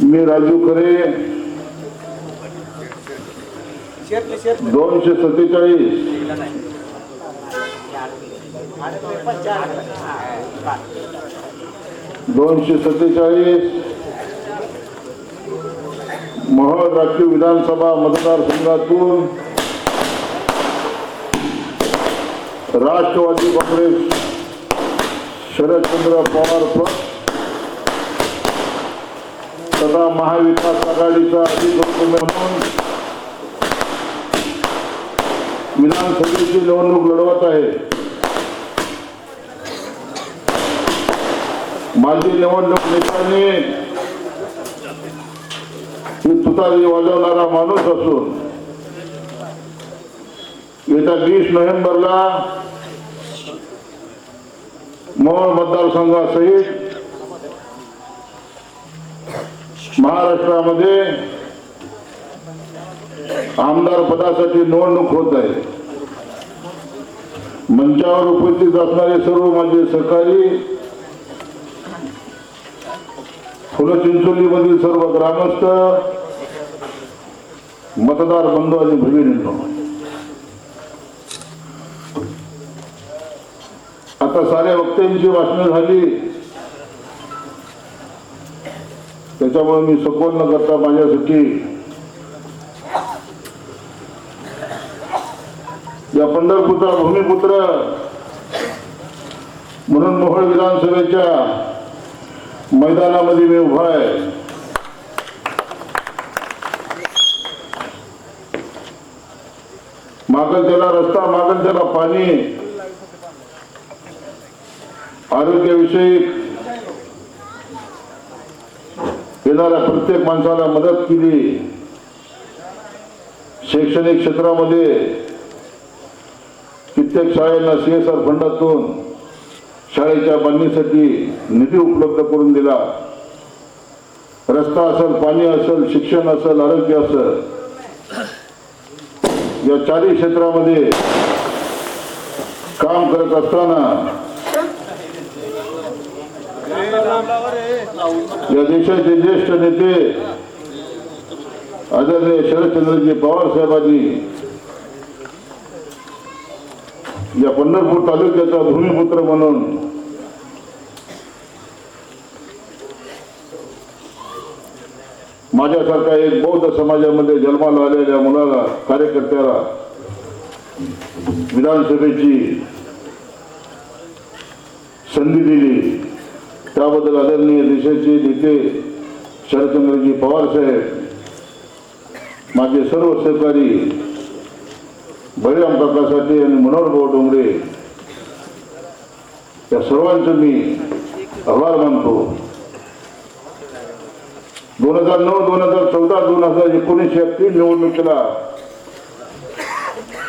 मी राजू खरे. दोनशे सत्तेचाळीस. दोनशे सत्तेचाळीस. मोहोळ राष्ट्रीय विधानसभा मतदारसंघातून राष्ट्रवादी काँग्रेस शरदचंद्र पवार पक्ष. तथा महाविकास आघाडीचा अधिकृत म्हणून विधानसभेची निवडणूक लढवत आहे. माझी निवडणूक नेत्यांनी मी तुतारी वाजवणारा माणूस असून येत्या वीस नोव्हेंबरला मोहोळ मतदारसंघासहित महाराष्ट्रामध्ये आमदार पदासाठी निवडणूक होत आहे. मंचावर उपस्थित असणारे सर्व माझे सहकारी फुलचिंचोलीमधील सर्व ग्रामस्थ मतदार बंधू आणि भगिनींनो. आता साऱ्या वक्त्यांची भाषणं झाली. त्याच्यामुळे मी सखोल न करता माझ्यासाठी या पंढरपुत्र भूमिपुत्र म्हणून मोहळ विधानसभेच्या मैदानामध्ये मी उभा आहे. मागल त्याला रस्ता मागल त्याला पाणी आरोग्याविषयी येणाऱ्या प्रत्येक माणसाला मदत केली. शैक्षणिक क्षेत्रामध्ये कित्येक शाळेला सी एस आर फंडातून शाळेच्या बांधणीसाठी निधी उपलब्ध करून दिला. रस्ता असेल पाणी असेल शिक्षण असेल आरोग्य असेल. या चारही क्षेत्रामध्ये काम करत असताना या देशाचे ज्येष्ठ नेते आदरणीय शरदचंद्रजी पवार साहेबांनी या पंढरपूर तालुक्याचा भूमिपुत्र म्हणून माझ्यासारखा एक बौद्ध समाजामध्ये जन्माला आलेल्या मुलाला कार्यकर्त्याला विधानसभेची संधी दिली. त्याबद्दल आदरणीय देशाचे नेते शरदचंद्रजी पवार साहेब माझे सर्व सहकारी बळीराम काका साठे आणि मनोहरभाऊ डोंगरे या सर्वांचं मी आभार मानतो. दोन हजार नऊ दोन हजार चौदा दोन हजार एकोणीस या तीन निवडणुकीला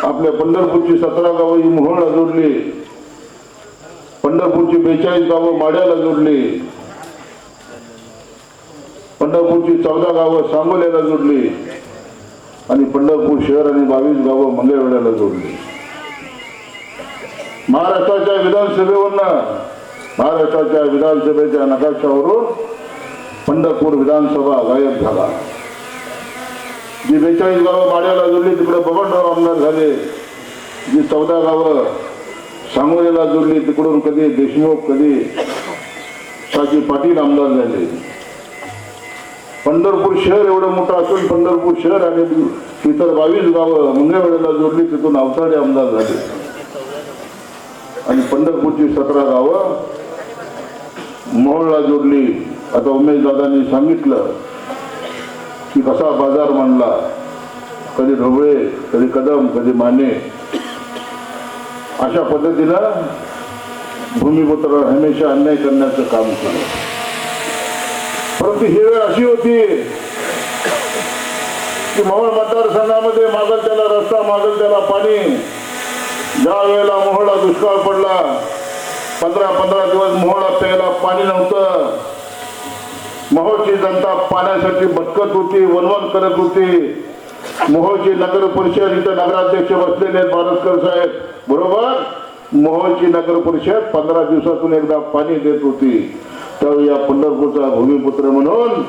आपल्या पंढरपूरची सतरा गावं ही मोहोळला जोडली. पंढरपूरची बेचाळीस गावं माड्याला जोडली. पंढरपूरची चौदा गावं सांगोल्याला जोडली. आणि पंढरपूर शहर आणि बावीस गावं मंगळवेड्याला जोडली. महाराष्ट्राच्या विधानसभेवरनं महाराष्ट्राच्या विधानसभेच्या नकाशावरून पंढरपूर विधानसभा गायब झाला. जी बेचाळीस गावं माड्याला जोडली तिकडे बबनराव आमदार झाले. जी चौदा गावं सांगोलीला जोडली तिकडून कधी देशमुख कधी शाजी पाटील आमदार झाले. पंढरपूर शहर एवढं मोठं असून पंढरपूर शहर आणि इतर बावीस गावं मंगळवेळेला जोडली तिथून अवताडे आमदार झाले. आणि पंढरपूरची सतरा गावं मोहळला जोडली आता उमेश दादांनी सांगितलं की कसा बाजार मांडला? कधी ढोबळे कधी कदम कधी माने अशा पद्धतीनं भूमिपुत्र हमेशा अन्याय करण्याचं काम केलं परंतु ही वेळ अशी होती की मोहोळ मतदारसंघामध्ये मागल त्याला रस्ता मागल त्याला पाणी. ज्या वेळेला मोहळा दुष्काळ पडला पंधरा पंधरा दिवस मोहळा प्यायला पाणी नव्हतं. मोहोळची जनता पाण्यासाठी भटकत होती वनवन करत होती. मोहोळची नगर परिषद इथं नगराध्यक्ष बसलेले आहेत साहेब. बरोबर? मोहोळची नगर परिषद पंधरा दिवसातून एकदा पाणी देत होती. त्यावेळी या पंढरपूरचा भूमिपुत्र म्हणून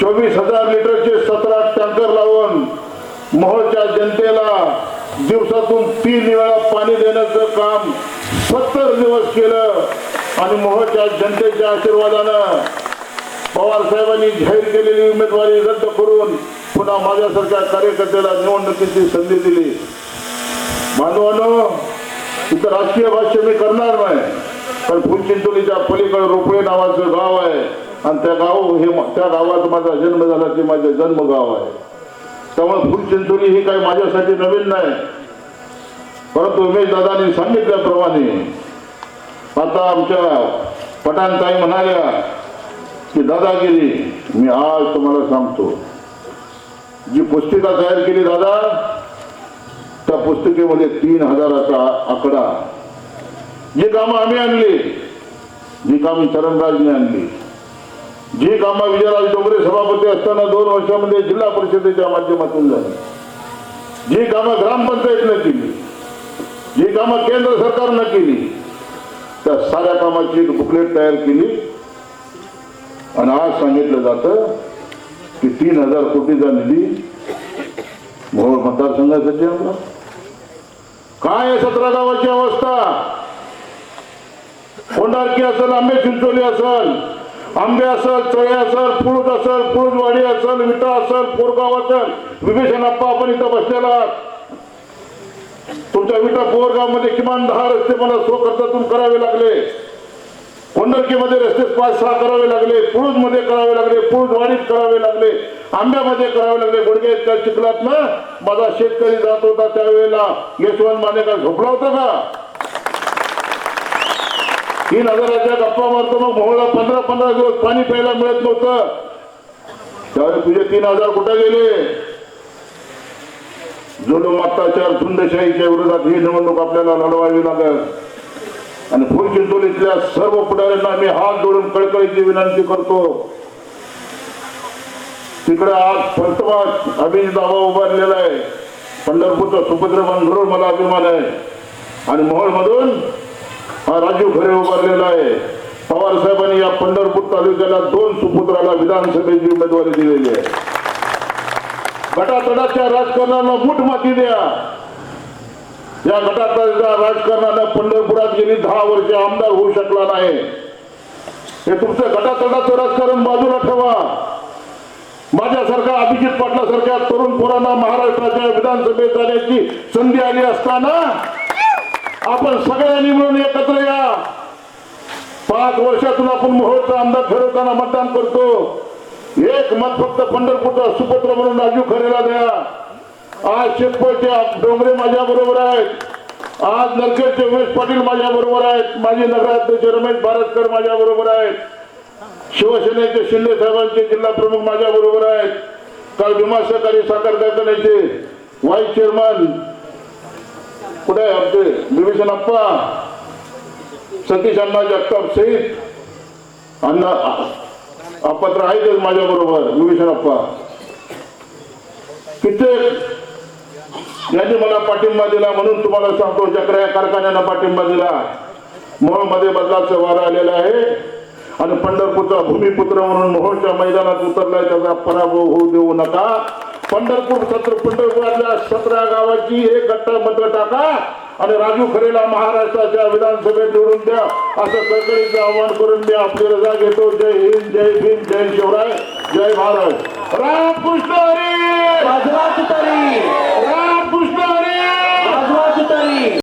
चोवीस हजार लिटरचे सतरा टँकर लावून मोहोळच्या जनतेला दिवसातून तीन वेळा पाणी देण्याचं काम सत्तर दिवस केलं आणि मोहोळच्या जनतेच्या आशीर्वादानं पवार साहेबांनी जाहीर केलेली उमेदवारी रद्द करून पुन्हा माझ्यासारख्या कार्यकर्त्याला निवडणुकीची संधी दिली. बांधवांनो इथं राजकीय भाष्य मी करणार नाही पण फुलचिंचोलीच्या पलीकडे रोपळे नावाचं गाव आहे आणि त्या गाव हे त्या गावात माझा जन्म झाला ते माझं जन्मगाव आहे. त्यामुळे फुलचिंचोली ही काही माझ्यासाठी नवीन नाही. परंतु उमेश दादांनी सांगितल्याप्रमाणे आता आमच्या पठाणताई म्हणाल्या की दादागिरी मी आज तुम्हाला सांगतो. जी पुस्तिका तयार केली दादा त्या पुस्तिकेमध्ये तीन हजाराचा आकडा. जी कामं आम्ही आणली जी कामं चरणराजने आणली जी कामं विजयराज डोंगरे सभापती असताना दोन वर्षामध्ये जिल्हा परिषदेच्या माध्यमातून झाली जी कामं ग्रामपंचायतनं केली जी कामं केंद्र सरकारनं केली त्या साऱ्या कामाची एक बुकलेट तयार केली. आणि आज सांगितलं जातं की तीन हजार कोटीचा निधी मोहोळ मतदारसंघासाठी आणला. काय आहे सतरा गावाची अवस्था? कोंडारकी असेल आंबे चिंचोली असेल आंबे असल चळे असल पुळूज असेल पुळूजवाडी असेल विटा असेल पोरगाव असल विभीषण अप्पा आपण इथं बसलेला तुमच्या विटा पोरगावमध्ये किमान दहा रस्ते मला स्वखर्चातून करावे लागले. कोंडरकीमध्ये रस्ते पाच सहा करावे लागले पुळूजमध्ये करावे लागले पुळूजवाडीत करावे लागले आंब्यामध्ये करावे लागले. गुडघे त्या चिखलात ना माझा शेतकरी जात होता त्यावेळेला. यशवंत माने काय झोपला होता का? तीन हजाराच्या गप्पा मारतो मग मोहळा पंधरा पंधरा दिवस पाणी प्यायला मिळत नव्हतं. त्यावेळी तुझे तीन हजार कुठे गेले? जुलूम अत्याचार झुंडशाहीच्या विरोधात ही निवडणूक आपल्याला लढवावी लागेल. आणि फुलचिंचोलीतल्या सर्व पुढाऱ्यांना मी हात जोडून कळकळीची विनंती करतो. तिकडे आज फलतवास अभिन दावा उभारलेला आहे. पंढरपूरचा सुभद्र बंधुरून मला अभिमान आहे. आणि मोहोळमधून हा राजीव खरे उभारलेला आहे. पवार साहेबांनी या पंढरपूर तालुक्याला दोन सुपुत्राला विधानसभेची उमेदवारी दिलेली आहे. गटातडाच्या राजकारणाला मूठ माती द्या. या गटातडाच्या राजकारणानं पंढरपुरात गेली दहा वर्षे आमदार होऊ शकला नाही. हे तुमचं गटातटाचं राजकारण बाजूला ठेवा. माझ्यासारख्या अभिजित पाटलासारख्या तरुण पोरांना महाराष्ट्राच्या विधानसभेत जाण्याची संधी आली असताना आपण सगळ्यांनी मिळून एकत्र या. पाच वर्षातून आपण मोहोळचा आमदार ठरवताना मतदान करतो. एक मत फक्त पंढरपूरचा सुपुत्र म्हणून राजू खरेला द्या. आज शेतपळचे डोंगरे माझ्या बरोबर आहेत आज नरखेडचे उमेश पाटील माझ्या बरोबर आहेत माझे नगराध्यक्ष रमेश भारतकर माझ्या बरोबर आहेत शिवसेनेचे शिंदे साहेबांचे जिल्हा प्रमुख माझ्या बरोबर आहेत काल विमा सहकारी साखर कारखान्याचे व्हाईस चेअरमन कुठे आहे आमचे विभीषण अप्पा सतीश अण्णा जगताप सहित अण्णा अपत्र आहेतच माझ्या बरोबर विभीषण अप्पा कित्येक यांनी मला पाठिंबा दिला म्हणून तुम्हाला सांगतो चक्र या कारखान्यानं पाठिंबा दिला. मध्ये बदलाचं वारं आलेला आहे. आणि पंढरपूरचा भूमिपुत्र म्हणून मोहोळच्या मैदानात उतरलाय त्याचा पराभव होऊ देऊ नका. पंढरपूर सत्र पंढरपुरातल्या सतरा गावाची एक गट्टा मत्र टाका आणि राजू खरेला महाराष्ट्राच्या विधानसभेत निवडून द्या. असं कळकळीचं आवाहन करून मी आपली रजा घेतो. जय हिंद जय भीम जय शिवराय जय भारत. रामकृष्ण हरी!